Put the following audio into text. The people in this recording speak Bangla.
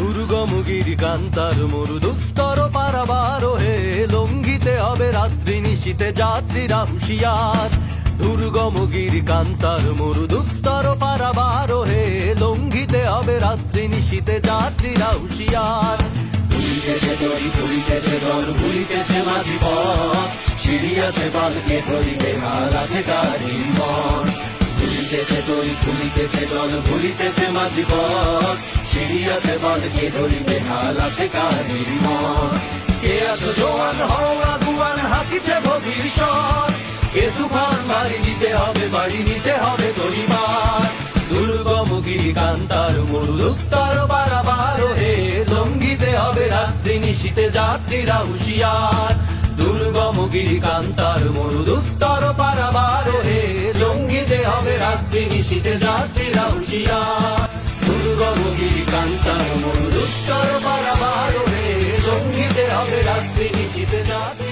দুর্গমগির কান্তার মরু দুস্তর পারাবার হে লঙ্ঘিতে হবে রাত্রি নিশীতে যাত্রীরা হুশিয়ার দুর্গমগির কান্তার মরু দুস্তর পারাবার হে লঙ্ঘিতে হবে রাত্রি নিশীতে যাত্রীরা হুশিয়ার ভুলিতেছে তরি ভুলিতেছে জল ভুলিতেছে মাঝি পথ। মাঝি পথ। সিঁড়িয়াছে বালকে ধরিবে হাল আছে কারিম মন কে আছো জোয়ান হওয়া গুয়ান হাতিছে ভবিষ্যৎ কে তুফান বাড়ি দিতে হবে বাড়ি নিতে হবে তরিবার দুর্গমগিরি কান্তার মরু দুস্তর বারাবার হে লঙ্ঘিতে হবে রাত্রি নিশীতে যাত্রীরা হুশিয়ার দুর্গমগিরি কান্তার মরু দুস্তর পারাবার হে লঙ্ঘিতে হবে রাত্রি নিশীতে যাত্রীরা হুশিয়ার হে রাত্রি নিশীতে যাত্রী